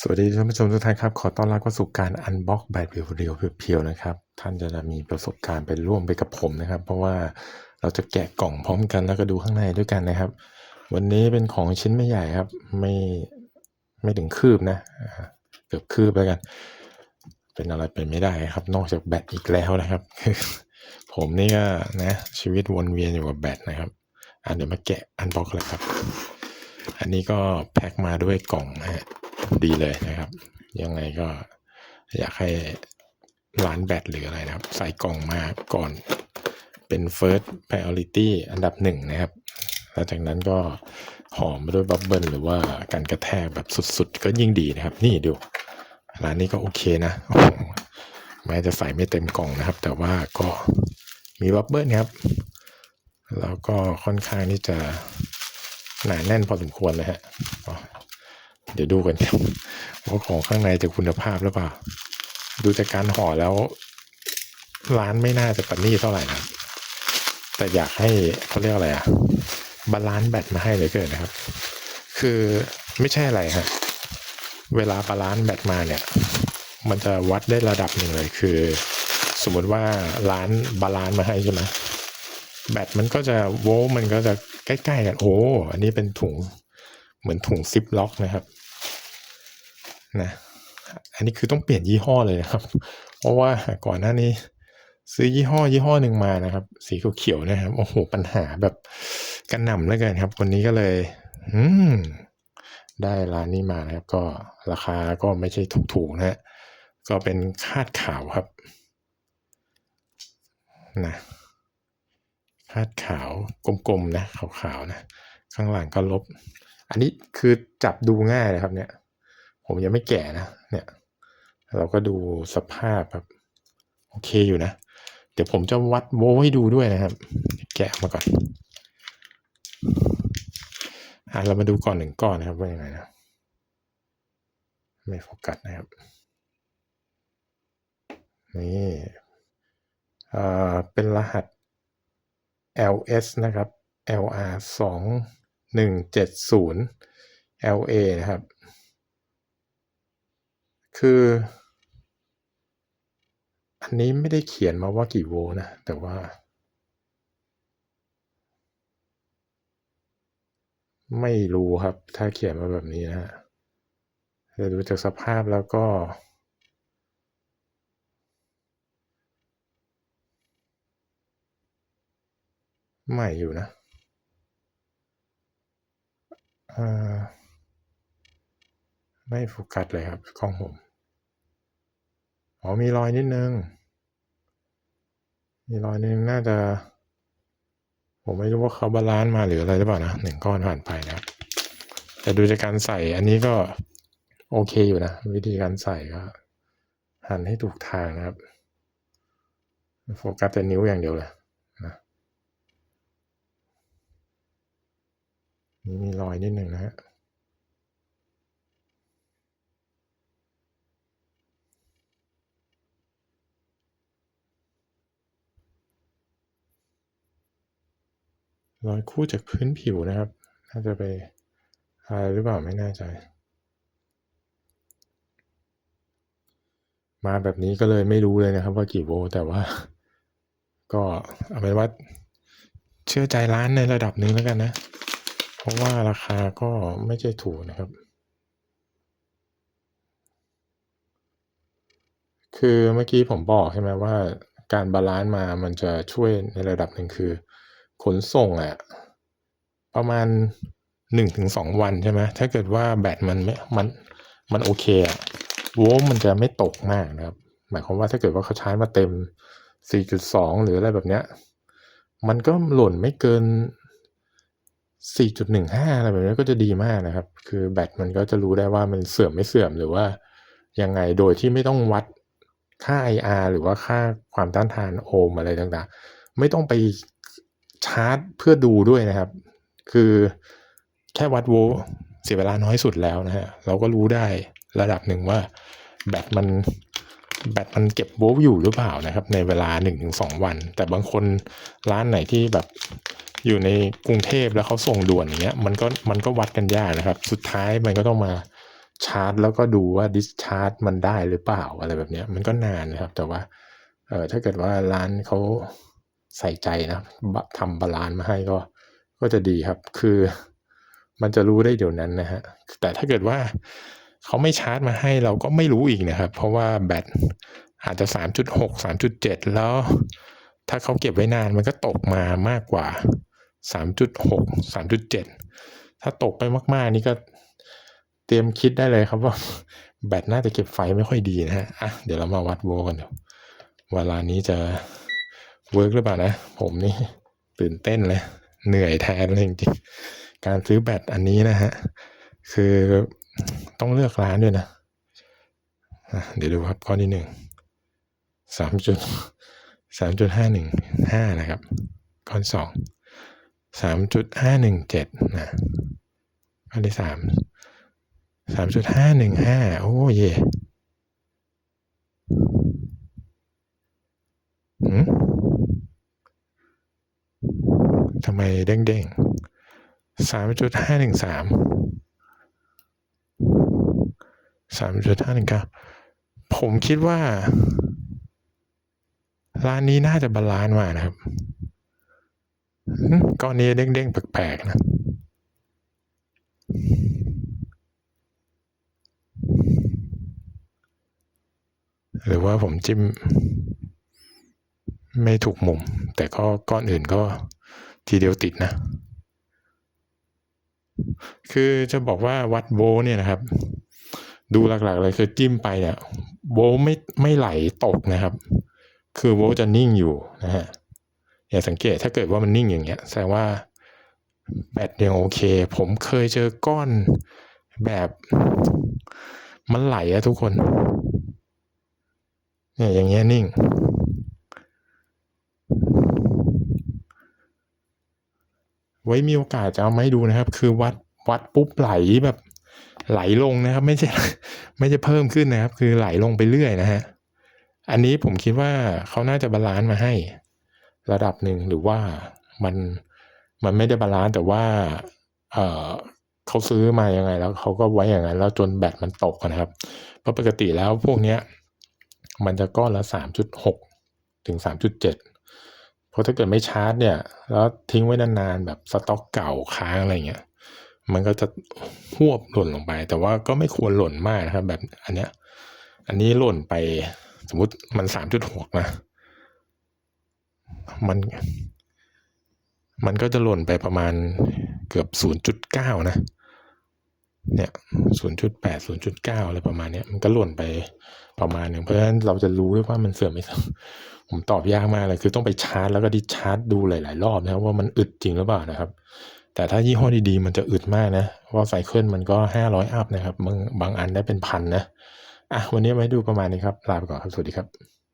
สวัสดีท่านผู้ชมทุกท่านครับ ขอต้อนรับเข้าสู่การอันบ็อกแบตเรียวๆเพียวๆนะครับ ท่านจะมีประสบการณ์ไปร่วมไปกับผมนะครับ เพราะว่าเราจะแกะกล่องพร้อมกันแล้วก็ดูข้างในด้วยกันนะครับ วันนี้เป็นของชิ้นไม่ใหญ่ครับ ไม่ไม่ถึงคืบนะเกือบคืบแล้วกัน เป็นอะไรเป็นไม่ได้ครับ นอกจากแบตอีกแล้วนะครับ ผมนี่ก็นะชีวิตวนเวียนอยู่กับแบตนะครับอะเดี๋ยวมาแกะอันบ็อกเลยครับ อันนี้ก็แพ็คมาด้วยกล่องนะฮะ ดีเลยนะครับ ยังไงก็อยากให้ร้านแบตหรืออะไรนะครับ ใส่กล่องมาก่อนเป็น first priority อันดับหนึ่งนะครับแล้วจากนั้นก็หอมไปด้วยบับเบิลหรือว่าการกระแทกแบบสุดๆ ก็ยิ่งดีนะครับ นี่ดู ร้านนี้ก็โอเคนะแม้จะใส่ไม่เต็มกล่องนะครับ แต่ว่าก็มีบับเบิลครับ แล้วก็ค่อนข้างที่จะหนาแน่นพอสมควรเลยฮะ เดี๋ยวดูกันว่าของข้างในจะคุณภาพหรือเปล่า ดูจากการห่อแล้ว ร้านไม่น่าจะประณีตเท่าไหร่นะแต่อยากให้เขาเรียกอะไรอะบาลานซ์แบตมาให้เลยเกินนะครับ คือไม่ใช่อะไรฮะเวลาบาลานซ์แบตมาเนี่ย มันจะวัดได้ระดับหนึ่งเลยคือ สมมติว่าร้านบาลานซ์มาให้ใช่ไหมแบตมันก็จะโวลต์มันก็จะใกล้ๆกันโอ้อันนี้เป็นถุง เหมือนถุงซิปล็อกนะครับนะอันนี้คือต้องเปลี่ยนยี่ห้อเลยนะครับ เพราะว่าก่อนหน้านี้ ซื้อยี่ห้อยี่ห้อหนึ่งมานะครับ สีเขียวๆนะครับโอ้โหปัญหาแบบกระหน่ำแล้วกันครับวันนี้ก็เลย อืมได้ร้านนี้มานะครับ ก็ราคาก็ไม่ใช่ถูกๆนะฮะก็เป็นคาดขาวครับนะคาดขาวกลมๆนะขาวๆนะ ข้างหลังก็ลบ อันนี้คือจับดูง่ายเลยครับ เนี่ย ผมยังไม่แก่นะเนี่ย เราก็ดูสภาพครับโอเคอยู่นะ เดี๋ยวผมจะวัดโวลต์ให้ดูด้วยนะครับ แกะมาก่อนอะเรามาดูก่อนหนึ่งก้อนนะครับว่ายังไงนะไม่โฟกัสนะครับนี่อ่าเป็นรหัส ls นะครับ lr ส องหนึ่งเจ็ดศูนย์ la นะครับ คือ อันนี้ไม่ได้เขียนมาว่ากี่โวลต์นะ แต่ว่า ไม่รู้ครับ ถ้าเขียนมาแบบนี้นะฮะดูจากสภาพแล้วก็ใหม่อยู่นะอ่า ไม่โฟกัสเลยครับกล้องผมอ๋อมีรอยนิดนึง มีรอยนิดนึงน่าจะ ผมไม่รู้ว่าเขาบาลานซ์มาหรืออะไรหรือเปล่านะหนึ่งก้อนผ่านไปนะแต่ดูจากการใส่อันนี้ก็โอเคอยู่นะ วิธีการใส่ก็หันให้ถูกทางนะครับ โฟกัสแต่นิ้วอย่างเดียวเลยนะ นี่มีรอยนิดหนึ่งนะฮะรอยคู่จากพื้นผิวนะครับ น่าจะไปอะไรหรือเปล่าไม่แน่ใจ มาแบบนี้ก็เลยไม่รู้เลยนะครับ ว่ากี่โวลต์แต่ว่า ก็เอาเป็นว่าเชื่อใจร้านในระดับหนึ่งแล้วกันนะ ราะว่าราคาก็ไม่ใช่ถูกนะครับ คือเมื่อกี้ผมบอกใช่ไหมว่าการบาลานซ์มามันจะช่วยในระดับหนึ่งคือ ขนส่งอะประมาณหนึ่งถึงสองวันใช่ไหมถ้าเกิดว่าแบตมันไม่มันมันโอเคอะโวลต์มันจะไม่ตกมากนะครับ หมายความว่าถ้าเกิดว่าเขาชาร์จมาเต็ม 4.2 หรืออะไรแบบเนี้ย มันก็หล่นไม่เกิน 4.15 อะไรแบบนี้ก็จะดีมากนะครับ คือแบตมันก็จะรู้ได้ว่ามันเสื่อมไม่เสื่อมหรือว่ายังไงโดยที่ไม่ต้องวัดค่า IR หรือว่าค่าความต้านทานโอห์มอะไรต่างๆ ไม่ต้องไปชาร์จเพื่อดูด้วยนะครับ คือแค่วัดโวลต์เสียเวลาน้อยสุดแล้วนะฮะเราก็รู้ได้ระดับหนึ่งว่าแบตมันแบตมันเก็บโวลต์อยู่หรือเปล่านะครับ ในเวลา 1-2 วัน แต่บางคนร้านไหนที่แบบ อยู่ในกรุงเทพแล้วเขาส่งด่วนอย่างเงี้ยมันก็มันก็วัดกันยากนะครับ สุดท้ายมันก็ต้องมาชาร์จ แล้วก็ดูว่าดิสชาร์จมันได้หรือเปล่าอะไรแบบเนี้ยมันก็นานนะครับ แต่ว่าเออถ้าเกิดว่าร้านเขาใส่ใจนะบะทำบาลานซ์มาให้ก็ ก็จะดีครับ คือ มันจะรู้ได้เดี๋ยวนั้นนะฮะแต่ถ้าเกิดว่าเขาไม่ชาร์จมาให้เราก็ไม่รู้อีกนะครับ เพราะว่าแบตอาจจะสามจุดหกสามจุดเจ็ดแล้ว ถ้าเขาเก็บไว้นานมันก็ตกมามากกว่า สามจุดหกสามจุดเจ็ดถ้าตกไปมากๆ นี่ก็เตรียมคิดได้เลยครับว่า แบตน่าจะเก็บไฟไม่ค่อยดีนะฮะอะเดี๋ยวเรามาวัดโวลต์กันเดี๋ยวเวลานี้จะเวิร์กหรือเปล่านะ ผมนี่ตื่นเต้นเลย เหนื่อยแทนเลยจริงๆการซื้อแบตอันนี้นะฮะ คือต้องเลือกร้านด้วยนะเดี๋ยวดูครับข้อที่หนึ่งสามจุดสามจุดห้าหนึ่งห้านะครับ ข้อสอง สามจุดห้าหนึ่งเจ็ดนะข้อที่สามสามจุดห้าหนึ่งห้าโอ้เย่ทำไมเด้งเด้งสามจุดห้าหนึ่งสามสามจุดห้าหนึ่งเก้าผมคิดว่า ร้านนี้น่าจะบาลานซ์มานะครับ ก้อนนี้เด้งๆแปลกๆนะหรือว่าผมจิ้ม ไม่ถูกมุม แต่ก็ก้อนอื่นก็ทีเดียวติดนะ คือจะบอกว่าวัดโวลต์เนี่ยนะครับ ดูหลักๆเลยคือจิ้มไปเนี่ยโวลต์ไม่ไม่ไหลตกนะครับ คือโวลต์จะนิ่งอยู่นะฮะ อย่าสังเกตถ้าเกิดว่ามันนิ่งอย่างเงี้ยแสดงว่าแบตยังโอเค ผมเคยเจอก้อนแบบมันไหลอะทุกคนเนี่ยอย่างเงี้ยนิ่ง ไว้มีโอกาสจะเอามาให้ดูนะครับ คือวัดวัดปุ๊บไหลแบบไหลลงนะครับ ไม่ใช่ไม่ใช่เพิ่มขึ้นนะครับ คือไหลลงไปเรื่อยนะฮะ อันนี้ผมคิดว่าเขาน่าจะบาลานซ์มาให้ ระดับหนึ่งหรือว่ามันมันไม่ได้บาลานซ์แต่ว่าเออเขาซื้อมายังไงแล้วเขาก็ไว้อย่างนั้นแล้วจนแบตมันตกนะครับ เพราะปกติแล้วพวกเนี้ยมันจะก้อนละสามจุดหกถึงสามจุดเจ็ดเพราะถ้าเกิดไม่ชาร์จเนี่ยแล้วทิ้งไว้นานๆแบบสต็อกเก่าค้างอะไรเงี้ยมันก็จะหวบหล่นลงไป แต่ว่าก็ไม่ควรหล่นมากนะครับ แบบอันเนี้ยอันนี้หล่นไปสมมติมันสามจุดหกนะ มันมันก็จะหล่นไปประมาณเกือบศูนย์จุดเก้านะ เนี่ยศูนย์จุดแปดศูนย์จุดเก้าอะไรประมาณเนี้ยมันก็หล่นไปประมาณหนึ่งเพราะฉะนั้นเราจะรู้ได้ว่ามันเสื่อมไม่เสื่อมผมตอบยากมากเลย คือต้องไปชาร์จแล้วก็ดิชาร์จดูหลาย ๆ รอบนะครับ ว่ามันอึดจริงหรือเปล่านะครับ แต่ถ้ายี่ห้อดี ๆ มันจะอึดมากนะเพราไซเคิลมันก็ห้าร้อยอัพนะครับบางบางอันได้เป็นพันนะ อะ วันนี้มาให้ดูประมาณนี้ครับ ลาไปก่อนครับ สวัสดีครับ